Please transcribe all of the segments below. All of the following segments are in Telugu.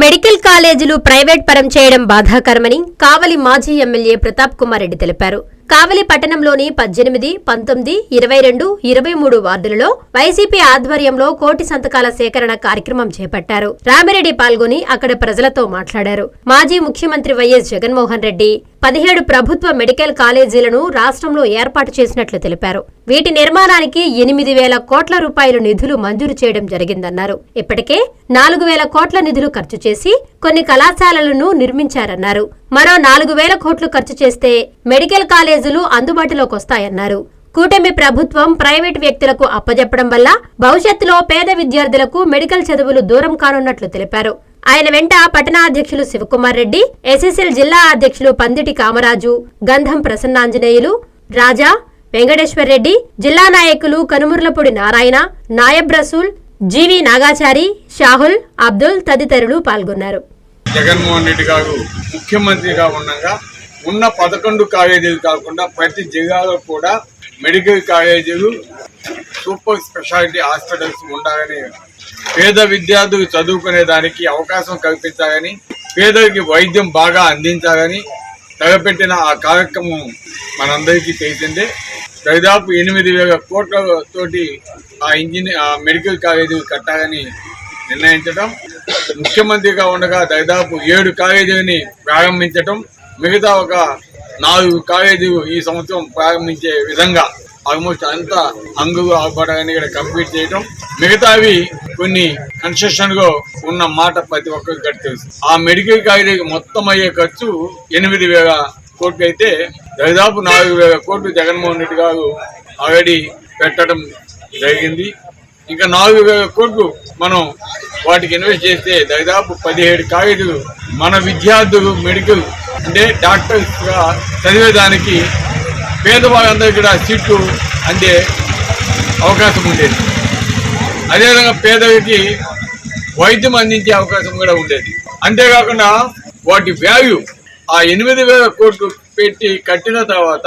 మెడికల్ కాలేజీలు ప్రైవేట్ పరం చేయడం బాధాకరమని కావలి మాజీ ఎమ్మెల్యే ప్రతాప్ కుమార్ రెడ్డి తెలిపారు. కావలి పట్టణంలోని పద్దెనిమిది పంతొమ్మిది ఇరవై రెండు ఇరవై మూడు వార్డులలో వైసీపీ ఆధ్వర్యంలో కోటి సంతకాల సేకరణ కార్యక్రమం చేపట్టారు. రామిరెడ్డి పాల్గొని అక్కడ ప్రజలతో మాట్లాడారు. మాజీ ముఖ్యమంత్రి వైఎస్ జగన్మోహన్ రెడ్డి పదిహేడు ప్రభుత్వ మెడికల్ కాలేజీలను రాష్ట్రంలో ఏర్పాటు చేసినట్లు తెలిపారు. వీటి నిర్మాణానికి ఎనిమిది వేల కోట్ల రూపాయలు నిధులు మంజూరు చేయడం జరిగిందన్నారు. ఇప్పటికే నాలుగు వేల కోట్ల నిధులు ఖర్చు చేసి కొన్ని కళాశాలలను నిర్మించారన్నారు. మరో నాలుగు వేల కోట్లు ఖర్చు చేస్తే మెడికల్ కాలేజీలు అందుబాటులోకి వస్తాయన్నారు కూటమి ప్రభుత్వం ప్రైవేట్ వ్యక్తులకు అప్పజెప్పడం వల్ల భవిష్యత్తులో పేద విద్యార్థులకు మెడికల్ చదువులు దూరం కానున్నట్లు తెలిపారు. ఆయన వెంట పట్టణ అధ్యక్షులు శివకుమార్ రెడ్డి ఎస్ఎస్ఎల్ జిల్లా అధ్యక్షులు పందిటి కామరాజు గంధం ప్రసన్నాంజనేయులు రాజా వెంకటేశ్వర్ రెడ్డి జిల్లా నాయకులు కనుమర్లపూడి నారాయణ నాయబ్ రసూల్ జీవి నాగాచారి షాహుల్ అబ్దుల్ తదితరులు పాల్గొన్నారు. జగన్మోహన్ రెడ్డి గారు ముఖ్యమంత్రిగా ఉండగా ఉన్న పదకొండు కాలేజీలు కాకుండా ప్రతి జిల్లాలో కూడా మెడికల్ కాలేజీలు సూపర్ స్పెషాలిటీ హాస్పిటల్స్ ఉండాలని పేద విద్యార్థులు చదువుకునే దానికి అవకాశం కల్పించాలని పేదలకి వైద్యం బాగా అందించాలని తలపెట్టిన ఆ కార్యక్రమం మనందరికీ తెలిసిందే. దాదాపు ఎనిమిది వేల కోట్లతోటి ఆ ఇంజనీర్ ఆ మెడికల్ కాలేజీలు కట్టాలని నిర్ణయించడం ముఖ్యమంత్రిగా ఉండగా దాదాపు ఏడు కాలేజీలని ప్రారంభించటం మిగతా ఒక నాలుగు కాలేజీలు ఈ సంవత్సరం ప్రారంభించే విధంగా ఆల్మోస్ట్ అంతా అంగులు ఆపడాన్ని ఇక్కడ కంప్లీట్ చేయటం మిగతావి కొన్ని కన్స్ట్రక్షన్లో ఉన్న మాట ప్రతి ఒక్కరికి గట్టి తెలుసు. ఆ మెడికల్ కాలేజీకి మొత్తం అయ్యే ఖర్చు ఎనిమిది వేల కోట్లు అయితే దాదాపు నాలుగు వేల కోట్లు జగన్మోహన్ రెడ్డి గారు ఆల్రెడీ పెట్టడం జరిగింది. ఇంకా నాలుగు వేల కోట్లు మనం వాటికి ఇన్వెస్ట్ చేస్తే దాదాపు పదిహేడు కాలేజీలు మన విద్యార్థులు మెడికల్ అంటే డాక్టర్స్గా చదివేదానికి పేదవాళ్ళందరికీ కూడా సీట్లు అందే అవకాశం ఉండేది. అదేవిధంగా పేదలకి వైద్యం అందించే అవకాశం కూడా ఉండేది. అంతేకాకుండా వాటి వాల్యూ ఆ ఎనిమిది వేల కోట్లు పెట్టి కట్టిన తర్వాత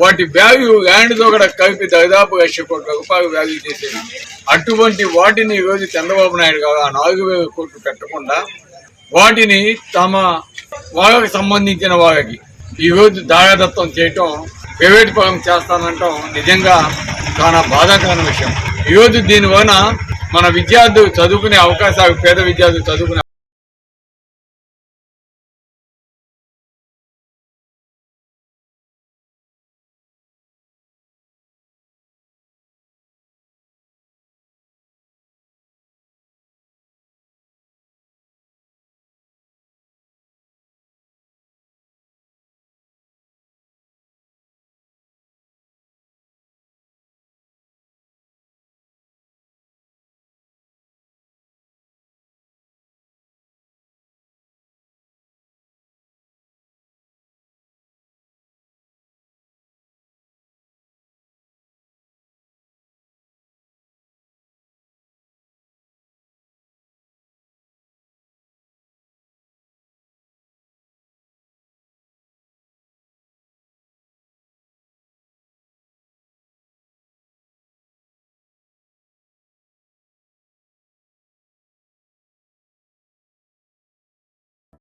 వాటి వాల్యూ ల్యాండ్తో కూడా కలిపి దాదాపు లక్ష కోట్ల రూపాయలు వాల్యూ చేసేది అటువంటి వాటిని ఈరోజు చంద్రబాబు నాయుడు గారు ఆ నాలుగు వేల కోట్లు పెట్టకుండా వాటిని తమ వాళ్ళకి సంబంధించిన వాళ్ళకి ఈరోజు దాయాదత్తం చేయటం ప్రైవేట్ పరం చేస్తానంటాం నిజంగా చాలా బాధాకరమైన విషయం. ఈరోజు దీనివలన మన విద్యార్థులు చదువుకునే అవకాశాలు పేద విద్యార్థులు చదువుకునే